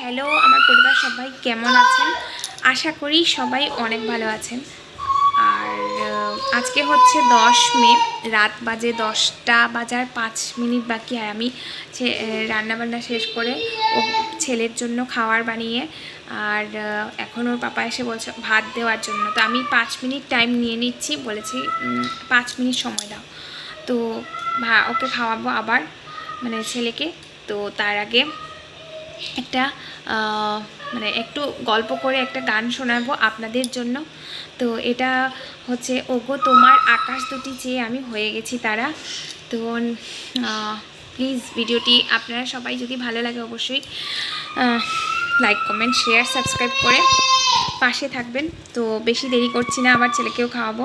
Hello, আমার পরিবার সবাই কেমন আছেন? আশা করি সবাই অনেক ভালো আছেন। আর আজকে হচ্ছে দশ মে, রাত বাজে দশটা বাজার পাঁচ মিনিট বাকি আর আমি রান্নাবান্না শেষ করে ও ছেলের জন্য খাবার বানিয়ে আর এখন ওর পাপা এসে বলছে ভাত দেওয়ার জন্য। তো আমি পাঁচ মিনিট টাইম নিয়ে নিচ্ছি, বলেছি পাঁচ মিনিট সময় দাও। তো ওকে খাওয়াবো আবার মানে ছেলেকে। তো তার আগে একটা মানে একটু গল্প করে একটা গান শোনাবো আপনাদের জন্য। তো এটা হচ্ছে, ওগো তোমার আকাশ দুটি চেয়ে আমি হয়ে গেছি তারা। তো প্লিজ ভিডিওটি আপনারা সবাই যদি ভালো লাগে অবশ্যই লাইক কমেন্ট শেয়ার সাবস্ক্রাইব করে পাশে থাকবেন। তো বেশি দেরি করছি না, আবার ছেলেকেও খাওয়াবো।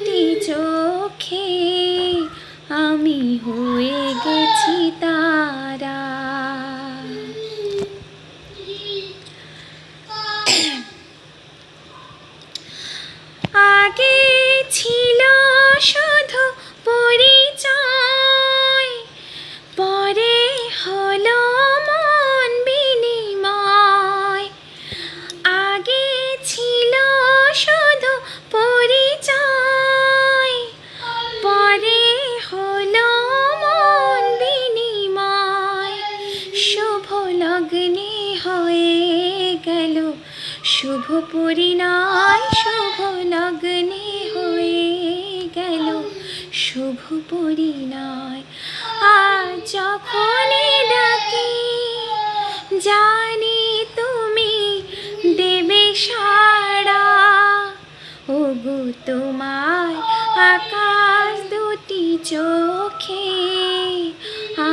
শুভ পরিণয় শুভ লগ্নে হয়ে গেল। শুভ পরিণয় আর যখনই ডাকি, জানি তুমি দেবে সাড়া। ওগো, তোমার আকাশ দুটি চোখে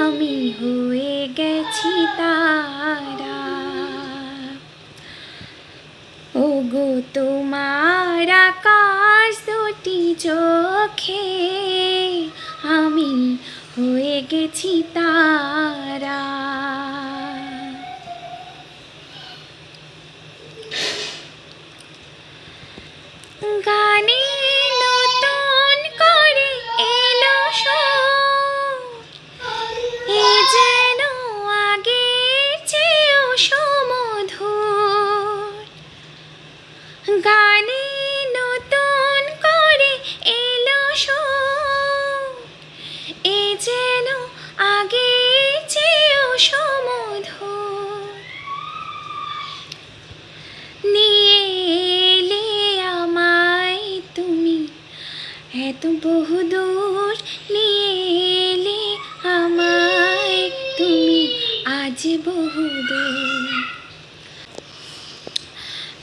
আমি হয়ে গেছি তারা আকাশ দুটি চোখে আমি হয়ে গেছি তারা।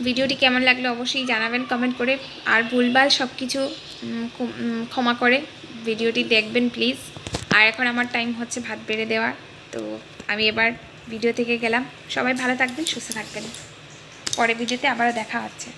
ভিডিওটি কেমন লাগল অবশ্যই জানাবেন কমেন্ট করে। আর ভুলভাল সব কিছু ক্ষমা করে ভিডিওটি দেখবেন প্লিজ আর এখন আমার টাইম হচ্ছে ভাত বেড়ে দেওয়ার। তো আমি এবার ভিডিও থেকে গেলাম। সবাই ভালো থাকবেন, সুস্থ থাকবেন। পরে ভিডিওতে আবারও দেখা হচ্ছে।